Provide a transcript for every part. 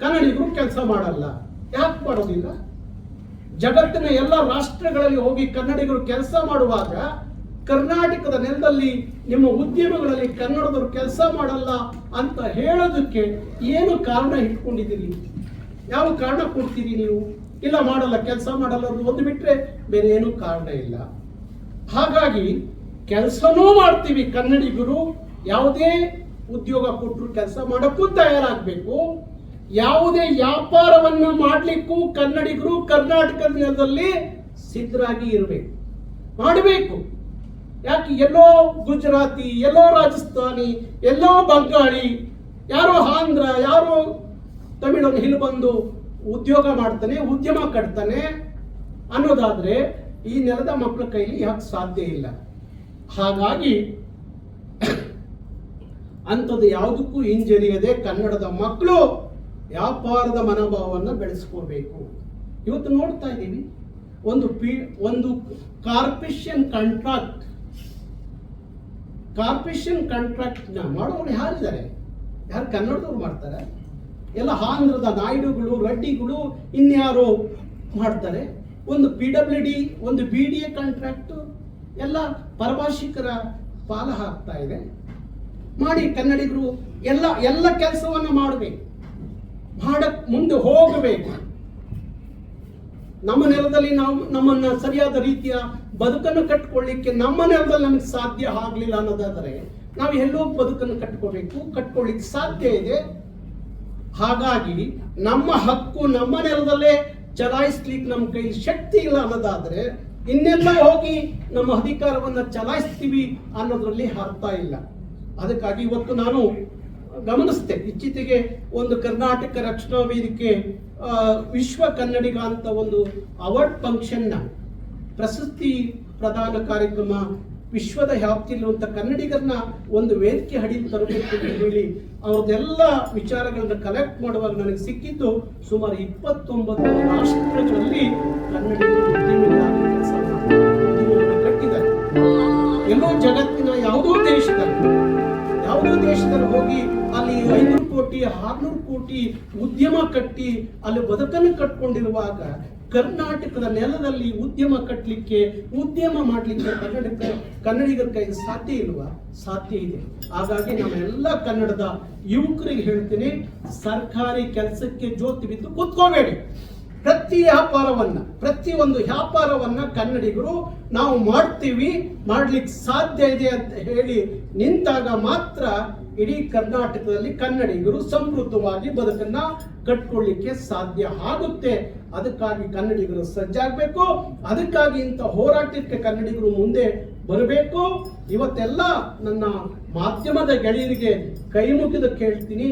ಕನ್ನಡಿಗರು ಕೆಲಸ ಮಾಡಲ್ಲ. ಯಾಕೆ ಮಾಡೋದಿಲ್ಲ ಜಗತ್ತಿನ ಎಲ್ಲ ರಾಷ್ಟ್ರಗಳಲ್ಲಿ ಹೋಗಿ ಕನ್ನಡಿಗರು ಕೆಲಸ ಮಾಡುವಾಗ ಕರ್ನಾಟಕದ ನೆಲದಲ್ಲಿ ನಿಮ್ಮ ಉದ್ಯಮಗಳಲ್ಲಿ ಕನ್ನಡದವರು ಕೆಲಸ ಮಾಡಲ್ಲ ಅಂತ ಹೇಳೋದಕ್ಕೆ ಏನು ಕಾರಣ ಇಟ್ಕೊಂಡಿದ್ದೀರಿ? ಯಾವ ಕಾರಣ ಕೊಡ್ತೀರಿ ನೀವು? ಇಲ್ಲ ಮಾಡಲ್ಲ, ಕೆಲಸ ಮಾಡಲ್ಲ ಅದು ಒಂದು ಬಿಟ್ಟರೆ ಬೇರೆ ಏನು ಕಾರಣ ಇಲ್ಲ. ಹಾಗಾಗಿ ಕೆಲಸನೂ ಮಾಡ್ತೀವಿ ಕನ್ನಡಿಗರು, ಯಾವುದೇ ಉದ್ಯೋಗ ಕೊಟ್ಟರು ಕೆಲಸ ಮಾಡೋಕ್ಕೂ ತಯಾರಾಗಬೇಕು. ಯಾವುದೇ ವ್ಯಾಪಾರವನ್ನು ಮಾಡಲಿಕ್ಕೂ ಕನ್ನಡಿಗರು ಕರ್ನಾಟಕದಲ್ಲಿ ಸಿದ್ಧರಾಗಿ ಇರಬೇಕು. ಮಾಡಬೇಕು. ಯಾಕೆ ಎಲ್ಲೋ ಗುಜರಾತಿ, ಎಲ್ಲೋ ರಾಜಸ್ಥಾನಿ, ಎಲ್ಲೋ ಬಂಗಾಳಿ, ಯಾರೋ ಆಂಧ್ರ, ಯಾರೋ ತಮಿಳನ್ನು ಇಲ್ಲಿ ಬಂದು ಉದ್ಯೋಗ ಮಾಡ್ತಾನೆ, ಉದ್ಯಮ ಕಟ್ತಾನೆ ಅನ್ನೋದಾದ್ರೆ ಈ ನೆಲದ ಮಕ್ಕಳ ಕೈಲಿ ಯಾಕೆ ಸಾಧ್ಯ ಇಲ್ಲ? ಹಾಗಾಗಿ ಅಂಥದ್ದು ಯಾವುದಕ್ಕೂ ಹಿಂಜರಿಯದೆ ಕನ್ನಡದ ಮಕ್ಕಳು ವ್ಯಾಪಾರದ ಮನೋಭಾವವನ್ನು ಬೆಳೆಸ್ಕೋಬೇಕು. ಇವತ್ತು ನೋಡ್ತಾ ಇದ್ದೀವಿ, ಒಂದು ಪಿ, ಒಂದು ಕಾರ್ಪೊರೇಷನ್ ಕಾಂಟ್ರಾಕ್ಟ್. ಕಾರ್ಪೊರೇಷನ್ ಕಾಂಟ್ರಾಕ್ಟ್ನ ಮಾಡೋರು ಯಾರಿದ್ದಾರೆ? ಯಾರು ಕನ್ನಡದವ್ರು ಮಾಡ್ತಾರೆ? ಎಲ್ಲ ಆಂಧ್ರದ ನಾಯ್ಡುಗಳು, ರೆಡ್ಡಿಗಳು ಇನ್ಯಾರು ಮಾಡ್ತಾರೆ. ಒಂದು ಪಿ ಡಬ್ಲ್ಯೂ ಡಿ, ಒಂದು ಬಿ ಡಿ ಎ ಕಾಂಟ್ರಾಕ್ಟು, ಎಲ್ಲ ಪರಭಾಷಿಕರ ಪಾಲ ಹಾಕ್ತಾ ಇದೆ. ಮಾಡಿ ಕನ್ನಡಿಗರು ಎಲ್ಲ ಎಲ್ಲ ಕೆಲಸವನ್ನು ಮಾಡಬೇಕು. ಮಾಡಕ್ ಮುಂದೆ ಹೋಗಬೇಕು. ನಮ್ಮ ನೆಲದಲ್ಲಿ ನಾವು ನಮ್ಮನ್ನ ಸರಿಯಾದ ರೀತಿಯ ಬದುಕನ್ನು ಕಟ್ಕೊಳ್ಳಿಕ್ಕೆ ನಮ್ಮ ನೆಲದಲ್ಲಿ ನಮ್ಗೆ ಸಾಧ್ಯ ಆಗಲಿಲ್ಲ ಅನ್ನೋದಾದರೆ ನಾವು ಎಲ್ಲೋ ಬದುಕನ್ನು ಕಟ್ಕೋಬೇಕು, ಕಟ್ಕೊಳ್ಳಿಕ್ಕೆ ಸಾಧ್ಯ ಇದೆ. ಹಾಗಾಗಿ ನಮ್ಮ ಹಕ್ಕು ನಮ್ಮ ನೆಲದಲ್ಲೇ ಚಲಾಯಿಸ್ಲಿಕ್ಕೆ ನಮ್ಮ ಕೈ ಶಕ್ತಿ ಇಲ್ಲ ಅನ್ನೋದಾದ್ರೆ ಇನ್ನೆಲ್ಲ ಹೋಗಿ ನಮ್ಮ ಅಧಿಕಾರವನ್ನು ಚಲಾಯಿಸ್ತೀವಿ ಅನ್ನೋದ್ರಲ್ಲಿ ಅರ್ಥ ಇಲ್ಲ. ಅದಕ್ಕಾಗಿ ಇವತ್ತು ನಾನು ಗಮನಿಸ್ತೆ ಇತ್ತೀಚೆಗೆ ಒಂದು ಕರ್ನಾಟಕ ರಕ್ಷಣಾ ವೇದಿಕೆ ವಿಶ್ವ ಕನ್ನಡಿಗ ಅಂತ ಒಂದು ಅವಾರ್ಡ್ ಫಂಕ್ಷನ್ನ ಪ್ರಶಸ್ತಿ ಪ್ರದಾನ ಕಾರ್ಯಕ್ರಮ ವಿಶ್ವದ ವ್ಯಾಪ್ತಿಯಲ್ಲಿರುವಂಥ ಕನ್ನಡಿಗರನ್ನ ಒಂದು ವೇದಿಕೆ ಹಡಿ ತರಬೇಕು ಅಂತ ಹೇಳಿ ಅವ್ರದ್ದೆಲ್ಲ ವಿಚಾರಗಳನ್ನ ಕಲೆಕ್ಟ್ ಮಾಡುವಾಗ ನನಗೆ ಸಿಕ್ಕಿದ್ದು ಸುಮಾರು ಇಪ್ಪತ್ತೊಂಬತ್ತು ರಾಷ್ಟ್ರಗಳಲ್ಲಿ ಕನ್ನಡಿಗರು ಕಟ್ಟಿದ್ದಾರೆ. ಎಲ್ಲೋ ಜಗತ್ತಿನ ಯಾವುದೋ ದೇಶದಲ್ಲಿ ಕೋಟಿ, ಆರ್ನೂರು ಕೋಟಿ ಉದ್ಯಮ ಕಟ್ಟಿ ಅಲ್ಲಿ ಬದುಕನ್ನು ಕಟ್ಕೊಂಡಿರುವಾಗ ಕರ್ನಾಟಕದ ನೆಲದಲ್ಲಿ ಉದ್ಯಮ ಕಟ್ಟಲಿಕ್ಕೆ ಉದ್ಯಮ ಮಾಡಲಿಕ್ಕೆ ಕನ್ನಡಕ, ಕನ್ನಡಿಗರ ಕೈ ಸಾಧ್ಯ ಇಲ್ವಾ? ಸಾಧ್ಯ ಇದೆ. ಹಾಗಾಗಿ ನಾವೆಲ್ಲ ಕನ್ನಡದ ಯುವಕರಿಗೆ ಹೇಳ್ತೀನಿ, ಸರ್ಕಾರಿ ಕೆಲಸಕ್ಕೆ ಜೋತಿ ಬಿದ್ದು ಕೂತ್ಕೋಬೇಡಿ. ಪ್ರತಿ ವ್ಯಾಪಾರವನ್ನು, ಪ್ರತಿ ಒಂದು ವ್ಯಾಪಾರವನ್ನ ಕನ್ನಡಿಗರು ನಾವು ಮಾಡ್ತೀವಿ ಮಾಡ್ಲಿಕ್ಕೆ ಸಾಧ್ಯ ಇದೆ ಅಂತ ಹೇಳಿ ನಿಂತಾಗ ಮಾತ್ರ ಇಡೀ ಕರ್ನಾಟಕದಲ್ಲಿ ಕನ್ನಡಿಗರು ಸಮೃದ್ಧವಾಗಿ ಬದುಕನ್ನು ಕಟ್ಕೊಳ್ಳಿಕ್ಕೆ ಸಾಧ್ಯ ಆಗುತ್ತೆ. ಅದಕ್ಕಾಗಿ ಕನ್ನಡಿಗರು ಸಜ್ಜಾಗಬೇಕು, ಅದಕ್ಕಾಗಿ ಇಂಥ ಹೋರಾಟಕ್ಕೆ ಕನ್ನಡಿಗರು ಮುಂದೆ ಬರಬೇಕು. ಇವತ್ತೆಲ್ಲ ನನ್ನ ಮಾಧ್ಯಮದ ಗೆಳೆಯರಿಗೆ ಕೈ ಮುಗಿದು ಕೇಳ್ತೀನಿ.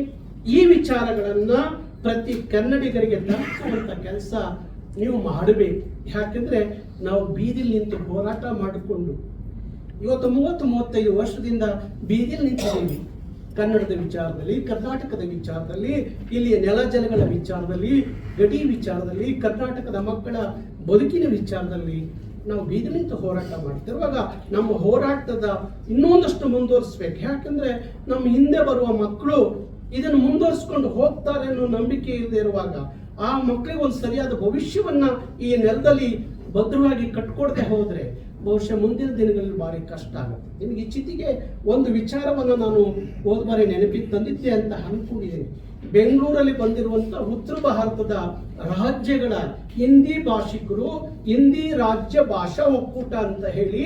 ಈ ವಿಚಾರಗಳನ್ನ ಪ್ರತಿ ಕನ್ನಡಿಗರಿಗೆ ತಲುಪಿಸುವಂತ ಕೆಲಸ ನೀವು ಮಾಡಬೇಕು. ಯಾಕೆಂದ್ರೆ ನಾವು ಬೀದಿಲಿ ನಿಂತು ಹೋರಾಟ ಮಾಡಿಕೊಂಡು ಇವತ್ತು ಮೂವತ್ತು, ಮೂವತ್ತೈದು ವರ್ಷದಿಂದ ಬೀದಿಲಿ ನಿಂತಿದ್ದೀವಿ. ಕನ್ನಡದ ವಿಚಾರದಲ್ಲಿ, ಕರ್ನಾಟಕದ ವಿಚಾರದಲ್ಲಿ ಇಲ್ಲಿಯ ನೆಲ ಜಲಗಳ ವಿಚಾರದಲ್ಲಿ, ಗಡಿ ವಿಚಾರದಲ್ಲಿ, ಕರ್ನಾಟಕದ ಮಕ್ಕಳ ಬದುಕಿನ ವಿಚಾರದಲ್ಲಿ ನಾವು ಬೀದಿ ನಿಂತು ಹೋರಾಟ ಮಾಡ್ತಿರುವಾಗ ನಮ್ಮ ಹೋರಾಟದ ಇನ್ನೊಂದಷ್ಟು ಮುಂದುವರಿಸ್ಬೇಕು. ಯಾಕಂದ್ರೆ ನಮ್ಮ ಹಿಂದೆ ಬರುವ ಮಕ್ಕಳು ಇದನ್ನು ಮುಂದುವರಿಸ್ಕೊಂಡು ಹೋಗ್ತಾರೆ ಅನ್ನೋ ನಂಬಿಕೆ ಇಲ್ಲದೆ ಇರುವಾಗ ಆ ಮಕ್ಕಳಿಗೆ ಒಂದು ಸರಿಯಾದ ಭವಿಷ್ಯವನ್ನ ಈ ನೆಲದಲ್ಲಿ ಭದ್ರವಾಗಿ ಕಟ್ಕೊಡದೆ ಹೋದ್ರೆ ಬಹುಶಃ ಮುಂದಿನ ದಿನಗಳಲ್ಲಿ ಭಾರಿ ಕಷ್ಟ ಆಗುತ್ತೆ. ನಿಮಗೆ ಇಚ್ಚಿತಿಗೆ ಒಂದು ವಿಚಾರವನ್ನು ನಾನು ಹೋದ ಬಾರಿ ನೆನಪಿಗೆ ತಂದಿದ್ದೆ ಅಂತ ಅನ್ಕೊಂಡಿದ್ದೀನಿ. ಬೆಂಗಳೂರಲ್ಲಿ ಬಂದಿರುವಂಥ ಉತ್ತರ ಭಾರತದ ರಾಜ್ಯಗಳ ಹಿಂದಿ ಭಾಷಿಕರು, ಹಿಂದಿ ರಾಜ್ಯ ಭಾಷಾ ಒಕ್ಕೂಟ ಅಂತ ಹೇಳಿ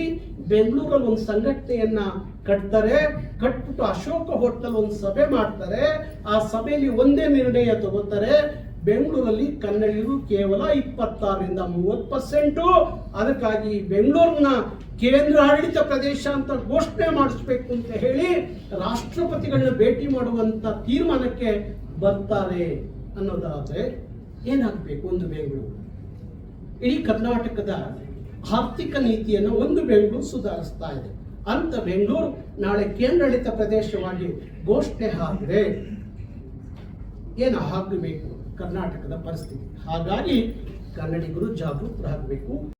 ಬೆಂಗಳೂರಲ್ಲಿ ಒಂದು ಸಂಘಟನೆಯನ್ನ ಕಟ್ತಾರೆ. ಕಟ್ಬಿಟ್ಟು ಅಶೋಕ ಹೋಟೆಲ್ ಒಂದು ಸಭೆ ಮಾಡ್ತಾರೆ. ಆ ಸಭೆಯಲ್ಲಿ ಒಂದೇ ನಿರ್ಣಯ ತಗೋತಾರೆ. ಬೆಂಗಳೂರಲ್ಲಿ ಕನ್ನಡಿಗರು ಕೇವಲ ಇಪ್ಪತ್ತಾರರಿಂದ ಮೂವತ್ತು ಪರ್ಸೆಂಟು. ಅದಕ್ಕಾಗಿ ಬೆಂಗಳೂರಿನ ಕೇಂದ್ರ ಆಡಳಿತ ಪ್ರದೇಶ ಅಂತ ಘೋಷಣೆ ಮಾಡಿಸ್ಬೇಕು ಅಂತ ಹೇಳಿ ರಾಷ್ಟ್ರಪತಿಗಳನ್ನ ಭೇಟಿ ಮಾಡುವಂತ ತೀರ್ಮಾನಕ್ಕೆ ಬರ್ತಾರೆ ಅನ್ನೋದಾದರೆ ಏನಾಗಬೇಕು ಒಂದು ಬೆಂಗಳೂರು? ಇಡೀ ಕರ್ನಾಟಕದ ಆರ್ಥಿಕ ನೀತಿಯನ್ನು ಒಂದು ಬೆಂಗಳೂರು ಸುಧಾರಿಸ್ತಾ ಇದೆ. ಅಂತ ಬೆಂಗಳೂರು ನಾಳೆ ಕೇಂದ್ರಾಡಳಿತ ಪ್ರದೇಶವಾಗಿ ಘೋಷಣೆ ಆದರೆ ಏನು ಆಗಬೇಕು ಕರ್ನಾಟಕದ ಪರಿಸ್ಥಿತಿ. ಹಾಗಾಗಿ ಕನ್ನಡಿಗರು ಜಾಗೃತರಾಗಬೇಕು.